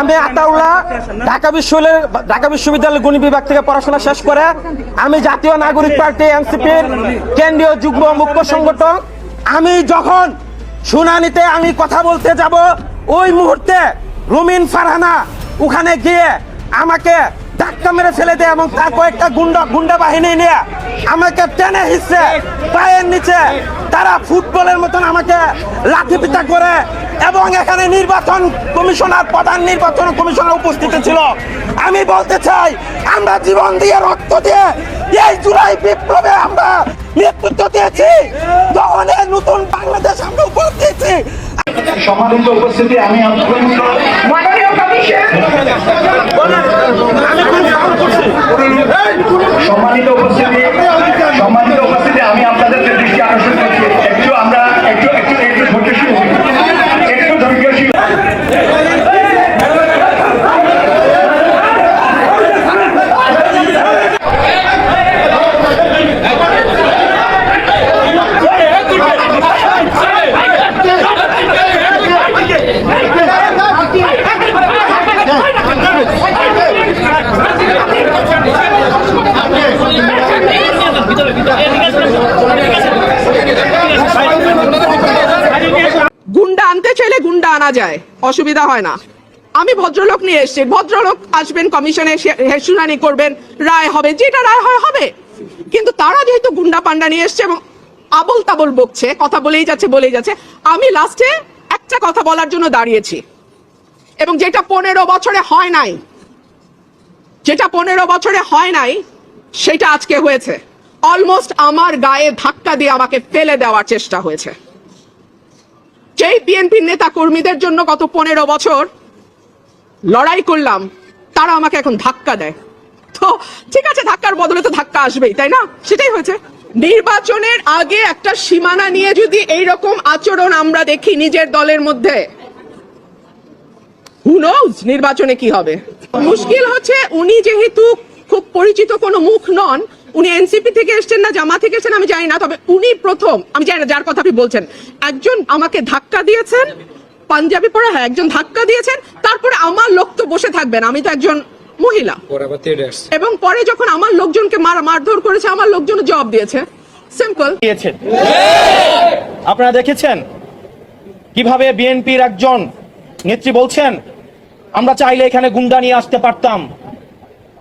আমি আতাউল্লাহ, ঢাকা বিশ্ববিদ্যালয়ের ঢাকা বিশ্ববিদ্যালয়ের গণিত বিভাগ থেকে পড়াশোনা শেষ করে আমি জাতীয় নাগরিক পার্টি এনসিপির কেন্দ্রীয় যুগ্ম মুখ্য সংগঠক। আমি যখন শুনানিতে আমি কথা বলতে যাব, ওই মুহূর্তে রুমিন ফারহানা ওখানে গিয়ে আমাকে ধাক্কা মেরে ফেলে দেয় এবং তার কয়েকটা গুন্ডা গুন্ডা বাহিনী নিয়ে আমাকে টেনে হিসছে পায়ের নিচে। তারা ফুটবলের মতন আমাকে লাঠি পিটা করে এবং এখানে নির্বাচন কমিশনার, প্রধান নির্বাচন কমিশনার উপস্থিত ছিল। আমি বলতে চাই, আমরা জীবন দিয়ে রক্ত দিয়ে এই জুলাই বিপ্লবে আমরা নেতৃত্ব দিয়েছি। তখন নতুন বাংলাদেশ আমরা উপর দিয়েছি। উপস্থিতি আমি মাননীয় কমিশন সম্মানিত উপস্থিতি সম্মানিত উপস্থিতি আমি আপনাদেরকে দৃষ্টি আকর্ষণ করছি একটু আমরা একটু একটু একটু ধৈর্যশীল হই। একটু ধৈর্যশীল গুন্ডা আনতে চাইলে গুন্ডা আনা যায়, অসুবিধা হয় না। আমি ভদ্রলোক নিয়ে এসেছি, ভদ্রলোক আসবেন, কমিশনে শুনানি করবেন, রায় হবে, যেটা রায় হয়, হবে। কিন্তু তারা যেহেতু গুন্ডা পান্ডা নিয়ে এসছে এবং আবল তাবল বকছে, কথা বলেই যাচ্ছে বলেই যাচ্ছে, আমি লাস্টে একটা কথা বলার জন্য দাঁড়িয়েছি। এবং যেটা পনেরো বছরে হয় নাই, যেটা পনেরো বছরে হয় নাই, সেটা আজকে হয়েছে। অলমোস্ট আমার গায়ে ধাক্কা দিয়ে আমাকে ফেলে দেওয়ার চেষ্টা হয়েছে। যেই বিএনপির নেতা কর্মীদের জন্য গত পনেরো বছর লড়াই করলাম, তারা আমাকে এখন ধাক্কা দেয়। তো ঠিক আছে, ধাক্কার বদলে তো ধাক্কা আসবেই, তাই না? সেটাই হয়েছে। নির্বাচনের আগে একটা সীমানা নিয়ে যদি এই রকম আচরণ আমরা দেখি নিজের দলের মধ্যে নির্বাচনে কি হবে? মুশকিল হচ্ছে উনি যেহেতু খুব পরিচিত কোনো মুখ নন উনি এনসিপি থেকে এসেছেন না জামা থেকে এসেছেন আমি জানি না তবে উনি প্রথম আমি জানি না যার কথা আপনি বলছেন। একজন আমাকে ধাক্কা দিয়েছেন পাঞ্জাবি পরে হ্যাঁ একজন ধাক্কা দিয়েছেন তারপরে আমার লোক তো বসে থাকবেন আমি তো একজন মহিলা। এবং পরে যখন আমার লোকজনকে মার মারধর করেছে আমার লোকজন জবাব দিয়েছে। সিম্পল দিয়েছেন। আপনারা দেখেছেন কীভাবে বিএনপির একজন নেত্রী বলছেন আমরা চাইলে এখানে গুন্ডা নিয়ে আসতে পারতাম।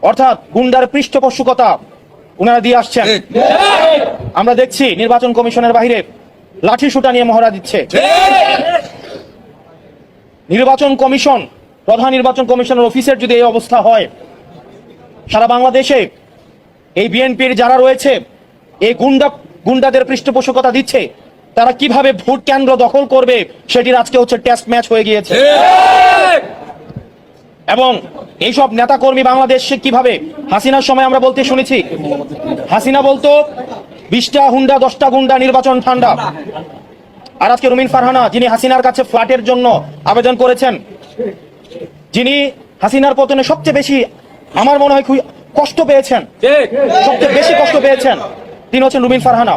অর্থাৎ গুন্ডার পৃষ্ঠপোষকতা ওনারা দিয়ে আসছেন। আমরা দেখছি নির্বাচন কমিশনের বাইরে লাঠি সুটা নিয়ে মহড়া দিচ্ছে। নির্বাচন কমিশন প্রধান নির্বাচন কমিশনের অফিসের যদি এই অবস্থা হয় সারা বাংলাদেশে এই বিএনপির যারা রয়েছে এই গুন্ডা গুন্ডাদের পৃষ্ঠপোষকতা দিচ্ছে তারা কীভাবে ভোট কেন্দ্র দখল করবে সেটির আজকে হচ্ছে টেস্ট ম্যাচ হয়ে গিয়েছে। এবং এইসব নেতাকর্মী বাংলাদেশে কীভাবে হাসিনার সময় আমরা বলতে শুনেছি? হাসিনা বলতো, বিশটা হুন্ডা, দশটা গুন্ডা, নির্বাচন ঠান্ডা। আর আজকে রুমিন ফারহানা, যিনি হাসিনার কাছে ফ্ল্যাটের জন্য আবেদন করেছেন, যিনি হাসিনার পতনে সবচেয়ে বেশি, আমার মনে হয় কষ্ট পেয়েছেন। সবচেয়ে বেশি কষ্ট পেয়েছেন তিনি হচ্ছেন রুমিন ফারহানা।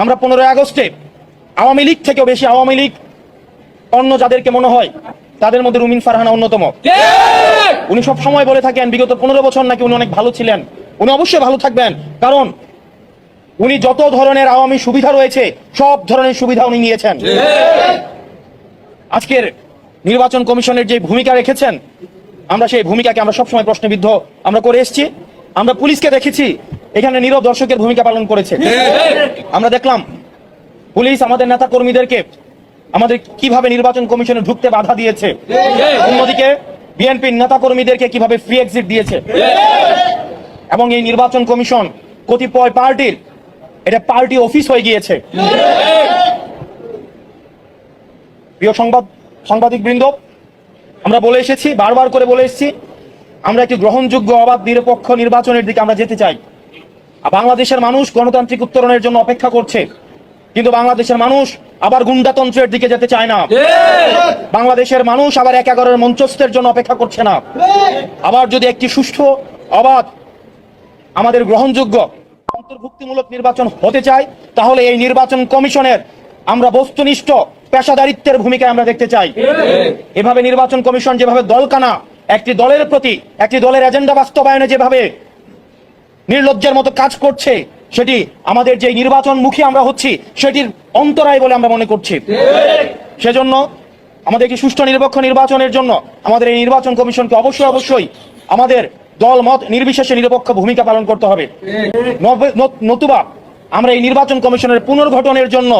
আমরা পনেরোই আগস্টে আওয়ামী লীগ থেকেও বেশি আওয়ামী লীগ অন্য যাদেরকে মনে হয় তাদের মধ্যে রুমিন ফারহানা অন্যতম। উনি সব সময় বলে থাকেন বিগত পনেরো বছর নাকি উনি অনেক ভালো ছিলেন। উনি অবশ্যই ভালো থাকবেন কারণ উনি যত ধরনের আওয়ামী সুবিধা রয়েছে সব ধরনের সুবিধা উনি নিয়েছেন। আজকের নির্বাচন কমিশনের যে ভূমিকা রেখেছেন আমরা সেই ভূমিকাকে আমরা সবসময় প্রশ্নবিদ্ধ আমরা করে এসেছি। আমরা পুলিশকে দেখেছি এখানে নীরব দর্শকের ভূমিকা পালন করেছে। আমরা দেখলাম পুলিশ আমাদের নেতা কর্মীদেরকে আমাদের কীভাবে নির্বাচন কমিশনে ঢুকতে বাধা দিয়েছে? অন্যদিকে বিএনপির নেতা কর্মীদেরকে কীভাবে ফ্রি এক্সিট দিয়েছে? এবং এই নির্বাচন কমিশন কতিপয় পার্টির, এটা পার্টি অফিস হয়ে গিয়েছে। প্রিয় সংবাদ সাংবাদিক বৃন্দ আমরা বলে এসেছি, বারবার করে বলে এসেছি, আমরা একটি গ্রহণযোগ্য অবাধ নিরপেক্ষ নির্বাচনের দিকে আমরা যেতে চাই। বাংলাদেশের মানুষ গণতান্ত্রিক উত্তরণের জন্য অপেক্ষা করছে। কিন্তু বাংলাদেশের মানুষ আবার গুন্ডাতন্ত্রের দিকে যেতে চায় না। বাংলাদেশের মানুষ আবার এক এগারোর মঞ্চস্থের জন্য অপেক্ষা করছে না। আবার যদি একটি সুষ্ঠু অবাধ আমাদের গ্রহণযোগ্য অন্তর্ভুক্তিমূলক নির্বাচন হতে চায় তাহলে এই নির্বাচন কমিশনের আমরা বস্তুনিষ্ঠ পেশাদারিত্বের ভূমিকায় আমরা দেখতে চাই। এভাবে নির্বাচন কমিশন যেভাবে দলকানা একটি দলের প্রতি একটি দলের এজেন্ডা বাস্তবায়নে যেভাবে নির্লজ্জের মতো কাজ করছে সেটি আমাদের যে নির্বাচন মুখী আমরা হচ্ছি, সেটির অন্তরায় বলে আমরা মনে করছি। সেজন্য আমাদের একটি সুষ্ঠু নিরপেক্ষ নির্বাচনের জন্য আমাদের এই নির্বাচন কমিশনকে অবশ্যই অবশ্যই আমাদের দল মত নির্বিশেষে নিরপেক্ষ ভূমিকা পালন করতে হবে। নতুবা আমরা এই নির্বাচন কমিশনের পুনর্গঠনের জন্য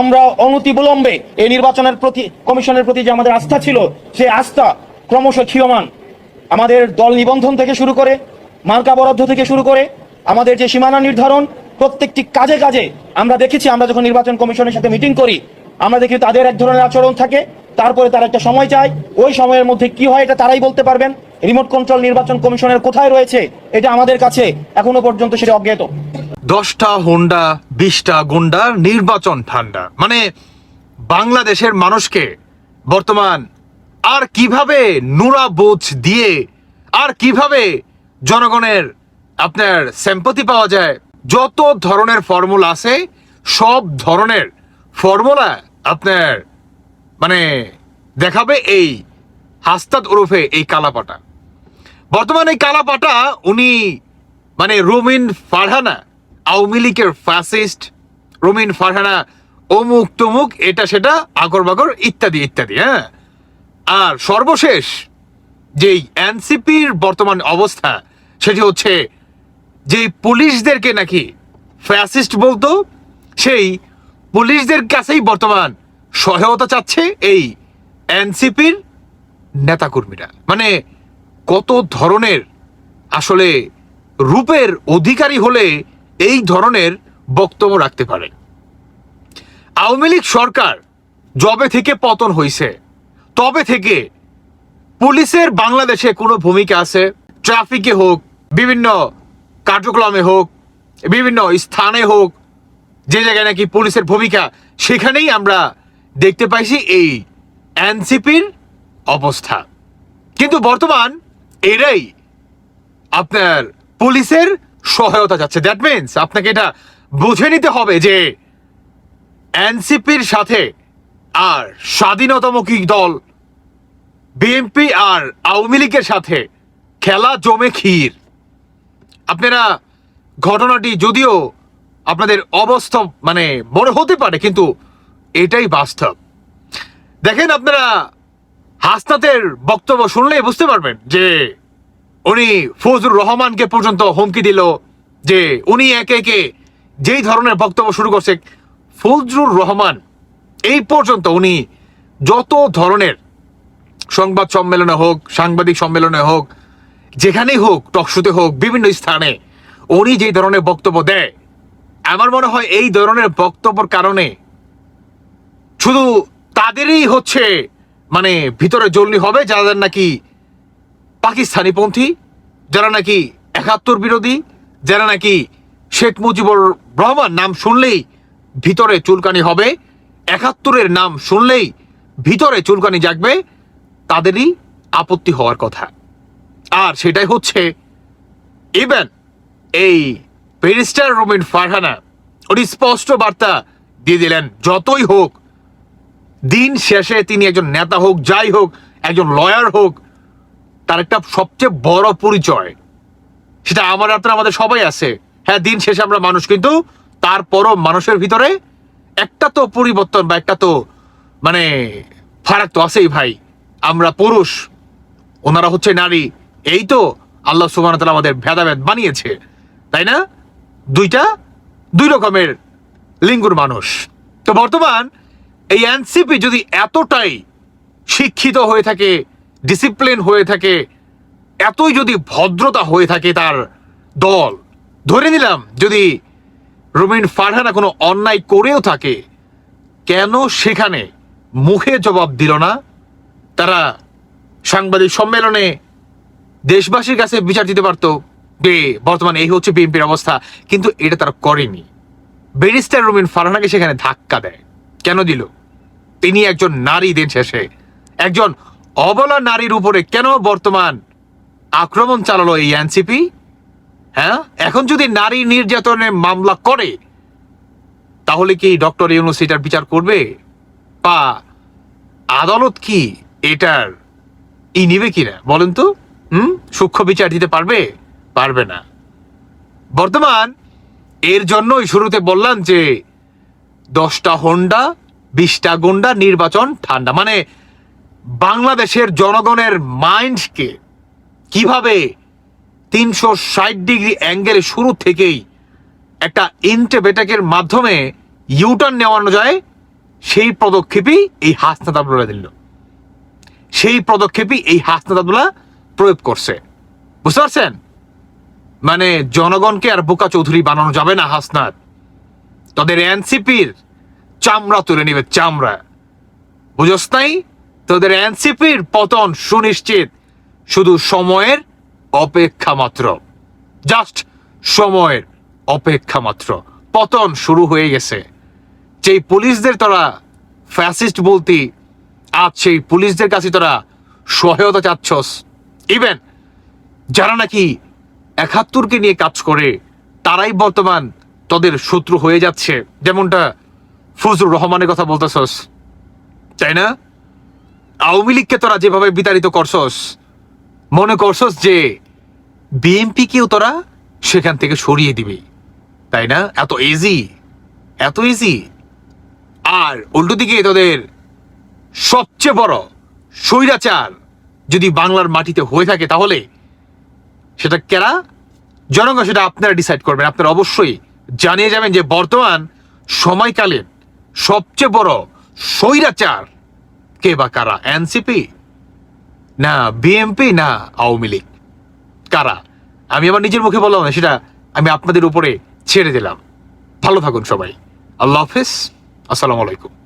আমরা অনতি বিলম্বে এই নির্বাচনের প্রতি কমিশনের প্রতি যে আমাদের আস্থা ছিল সেই আস্থা ক্রমশ ক্ষীয়মান। আমাদের দল নিবন্ধন থেকে শুরু করে, মার্কা বরাদ্দ থেকে শুরু করে আমাদের যে সীমানা নির্ধারণ, প্রত্যেকটি কাজে কাজে আমরা দেখেছি, আমরা যখন নির্বাচন কমিশনের সাথে মিটিং করি, আমরা দেখি তাদের এক ধরনের আচরণ থাকে, তারপরে তারা একটা সময় চায় ওই সময়ের মধ্যে কি হয় এটা তারাই বলতে পারবেন। রিমোট কন্ট্রোল নির্বাচন কমিশনের কোথায় রয়েছে, এটা আমাদের কাছে এখনও পর্যন্ত সেটা অজ্ঞাত। দশটা হোন্ডা, বিশটা গুন্ডা নির্বাচন ঠান্ডা। মানে বাংলাদেশের মানুষকে বর্তমান আর কীভাবে নুরা বোঝ দিয়ে, আর কীভাবে জনগণের আপনার স্যাম্পতি পাওয়া যায়। যত ধরনের ফর্মুলা আছে, সব ধরনের ফর্মুলা আপনার মানে দেখাবে এই হাস্তাদ ওরফে এই কালাপাটা। বর্তমানে এই কালাপাটা উনি মানে রুমিন ফারহানা, আওয়ামী লীগের ফ্যাসিস্ট রুমিন ফারহানা, অমুক তমুক, এটা সেটা, আগর বাগর, ইত্যাদি ইত্যাদি হ্যাঁ? আর সর্বশেষ যেই এনসিপির বর্তমান অবস্থা, সেটি হচ্ছে যে পুলিশদেরকে নাকি ফ্যাসিস্ট বলতো, সেই পুলিশদের কাছেই বর্তমান সহায়তা চাচ্ছে এই এনসিপির নেতাকর্মীরা। মানে কত ধরনের আসলে রূপের অধিকারী হলে এই ধরনের বক্তব্য রাখতে পারে। আওয়ামী লীগ সরকার জবে থেকে পতন হয়েছে তবে থেকে পুলিশের বাংলাদেশে কোনো ভূমিকা আছে, ট্রাফিকে হোক, বিভিন্ন কার্যক্রমে হোক, বিভিন্ন স্থানে হোক, যে জায়গায় নাকি পুলিশের ভূমিকা, সেখানেই আমরা দেখতে পাইছি এই এনসিপির অবস্থা। কিন্তু বর্তমান এরাই আপনার পুলিশের সহায়তা যাচ্ছে দ্যাট মিনস আপনাকে এটা বুঝে নিতে হবে যে এনসিপির সাথে আর স্বাধীনতামুখী দল, বিএনপি আর আওয়ামী লীগের সাথে খেলা জমে ক্ষীর। আপনারা ঘটনাটি যদিও আপনাদের অবাস্তব মানে মনে হতে পারে, কিন্তু এটাই বাস্তব। দেখেন আপনারা হাসনাতের বক্তব্য শুনলেই বুঝতে পারবেন যে উনি ফজলুর রহমানকে পর্যন্ত হুমকি দিল, যে উনি একে একে যেই ধরনের বক্তব্য শুরু করছে, ফজলুর রহমান, এই পর্যন্ত উনি যত ধরনের সংবাদ সম্মেলনে হোক, সাংবাদিক সম্মেলনে হোক যেখানেই হোক টকশুতে হোক, বিভিন্ন স্থানে, উনি যে ধরনের বক্তব্য দেয়, আমার মনে হয় এই ধরনের বক্তব্যের কারণে শুধু তাদেরই হচ্ছে মানে ভিতরে জলনি হবে যাদের নাকি পাকিস্তানি পন্থী, যারা নাকি একাত্তর বিরোধী, যারা নাকি শেখ মুজিবুর রহমান নাম শুনলেই ভিতরে চুলকানি হবে, একাত্তরের নাম শুনলেই ভিতরে চুলকানি জাগবে, তাদেরই আপত্তি হওয়ার কথা। আর সেটাই হচ্ছে ইভেন এই ব্যারিস্টার রুমিন ফারহানা উনি স্পষ্ট বার্তা দিয়ে দিলেন, যতই হোক, দিন শেষে তিনি একজন নেতা হোক, যাই হোক, একজন লয়ার হোক, তার একটা সবচেয়ে বড় পরিচয়, সেটা আমার আপনার আমাদের সবাই আছে। হ্যাঁ দিন শেষে আমরা মানুষ, কিন্তু তারপরও মানুষের ভিতরে একটা তো পরিবর্তন বা একটা তো মানে ফারাক তো আছেই ভাই। আমরা পুরুষ, ওনারা হচ্ছে নারী। এই তো আল্লাহ সুবাহ আমাদের ভেদাভেদ বানিয়েছে, তাই না? দুইটা, দুই রকমের লিঙ্গুর মানুষ। তো বর্তমান এই এনসিপি যদি এতটাই শিক্ষিত হয়ে থাকে ডিসিপ্লিন হয়ে থাকে, এতই যদি ভদ্রতা হয়ে থাকে তার দল, ধরে নিলাম যদি রুমিন ফারহানা কোনো অন্যায় করেও থাকে, কেন সেখানে মুখে জবাব দিল না? তারা সাংবাদিক সম্মেলনে দেশবাসীর কাছে বিচার দিতে পারতো যে বর্তমানে এই হচ্ছে বিএনপির অবস্থা। কিন্তু এটা তারা করেনি। ব্যারিস্টার রুমিন ফারহানাকে সেখানে ধাক্কা দেয়। কেন দিল? তিনি একজন নারী দিন শেষে। একজন অবলা নারীর উপরে কেন বর্তমান আক্রমণ চালালো এই এনসিপি? হ্যাঁ? এখন যদি নারী নির্যাতনের মামলা করে, তাহলে কি ডক্টর ইউনুস এটার বিচার করবে? বা আদালত কি এটার ই নিবে কিনা? বলেন তো। হুম? সূক্ষ্ম বিচার দিতে পারবে? পারবে না। বর্তমান এর জন্যই শুরুতে বললাম যে, দশটা হোন্ডা, বিশটা গুন্ডা নির্বাচন ঠান্ডা। মানে বাংলাদেশের জনগণের মাইন্ডকে কীভাবে তিনশো ষাট ডিগ্রি অ্যাঙ্গেলে শুরু থেকেই একটা ইন্টেবেটাকের মাধ্যমে ইউটার্ন নেওয়ানো যায়, সেই পদক্ষেপই এই হাসনাত আবদুল্লাহ দিল। সেই পদক্ষেপই এই হাসনাত আবদুল্লাহ প্রয়োগ করছে। বুঝতে পারছেন? মানে জনগণকে আর বোকা চৌধুরী বানানো যাবে না, হাসনাত। তাদের এনসিপির চামড়া তুলে নিবে, চামড়া। বুঝস নাই? তোদের এনসিপির পতন সুনিশ্চিত, শুধু সময়ের অপেক্ষা মাত্র। জাস্ট সময়ের অপেক্ষা মাত্র। পতন শুরু হয়ে গেছে। যেই পুলিশদের তোরা ফ্যাসিস্ট বলতি, আজ সেই পুলিশদের কাছে তোরা সহায়তা চাচ্ছস। ইভেন যারা নাকি একাত্তরকে নিয়ে কাজ করে, তারাই বর্তমান তাদের শত্রু হয়ে যাচ্ছে। যেমনটা ফজলুর রহমানের কথা বলতেছস, তাই না? আওয়ামী লীগকে তোরা যেভাবে বিতাড়িত করছস, মনে করছস যে বিএনপিকেও তোরা সেখান থেকে সরিয়ে দিবি, তাই না? এত ইজি এত ইজি আর উল্টো দিকে তোদের সবচেয়ে বড় স্বৈরাচার যদি বাংলার মাটিতে হয়ে থাকে তাহলে সেটা কেরা? জনগণ সেটা আপনারা ডিসাইড করবেন। আপনারা অবশ্যই জানিয়ে যাবেন যে বর্তমান সময়কালীন সবচেয়ে বড় স্বৈরাচার কে বা কারা? এনসিপি না বিএমপি না আওয়ামী লীগ? কারা? আমি আমার নিজের মুখে বললাম না, সেটা আমি আপনাদের উপরে ছেড়ে দিলাম। ভালো থাকুন সবাই। আল্লাহ হাফেজ। আসসালামু আলাইকুম।